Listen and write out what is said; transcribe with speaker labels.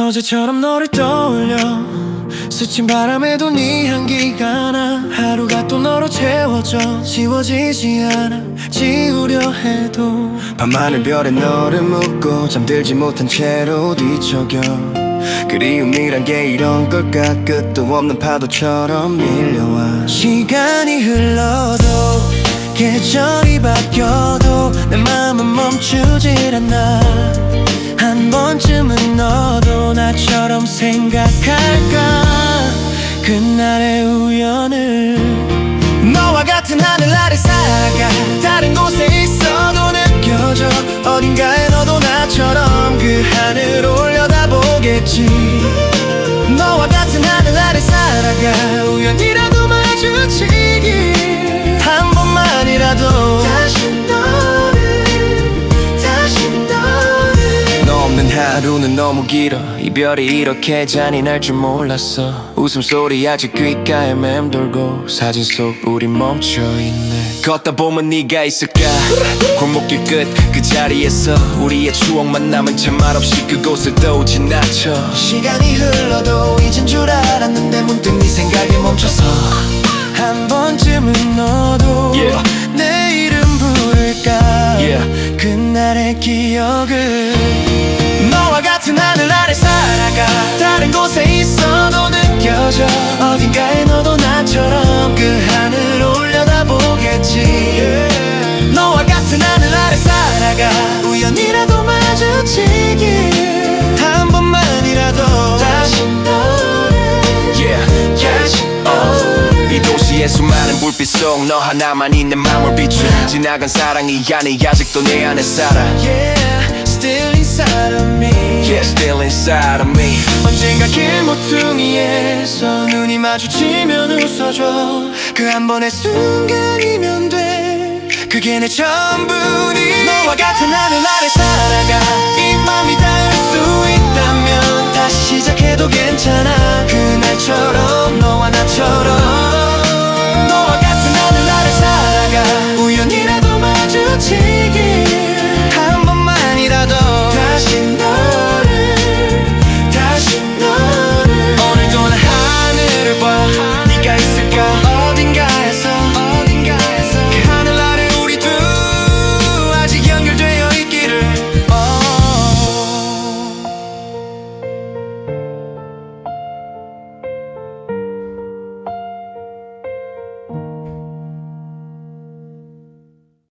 Speaker 1: 어제처럼 너를 떠올려. 스친 바람에도 네 향기가 나. 하루가 또 너로 채워져 지워지지 않아. 지우려 해도 밤하늘 별에 너를 묻고 잠들지 못한 채로 뒤척여. 그리움이란 게 이런 걸까 끝도 없는 파도처럼 밀려와. 시간이 흘러도 계절이 바뀌어도 내 마음은 멈추질 않아. 한 번쯤은 너도 나처럼 생각할까
Speaker 2: 너무 길어. 이별이 이렇게 잔인할 줄 몰랐어. 웃음소리 아직
Speaker 1: 귓가에 맴돌고
Speaker 2: 사진
Speaker 1: 속 우리 멈춰있네.
Speaker 2: 걷다 보면 네가 있을까? 골목길 끝 그 자리에서 우리의 추억만 남은 채 말없이 그곳을 또 지나쳐.
Speaker 1: 시간이 흘러도 잊은 줄 알았는데 문득 네 생각에 멈춰서. 한 번쯤은 너도 Yeah. 내 이름 부를까? Yeah. 그날의 기억을 하늘 아래 살아가. 다른 곳에 있어도 느껴져. 어딘가에 너도 나처럼 그 하늘 올려다보겠지. 너와 같은 하늘 아래 살아가. 우연이라도 마주치길 한 번만이라도 다시 너를
Speaker 2: Yeah.
Speaker 1: 다시 어. 너를
Speaker 2: 이 도시의 수많은 불빛 속 너 하나만 있는 맘을 비춰 지나간 사랑이 아니 아직도 내 안에 살아.
Speaker 1: Yeah, still inside of me. Yeah,
Speaker 2: still inside of me.
Speaker 1: 언젠가 길모퉁이에서 눈이 마주치면 웃어줘. 그 한 번의 순간이면 돼. 그게 내 전부니. 너와 같은 하늘 아래 살아가. 이 맘이 닿을 수 있다면 다시 시작해도 괜찮아. 그날처럼 너와 나처럼.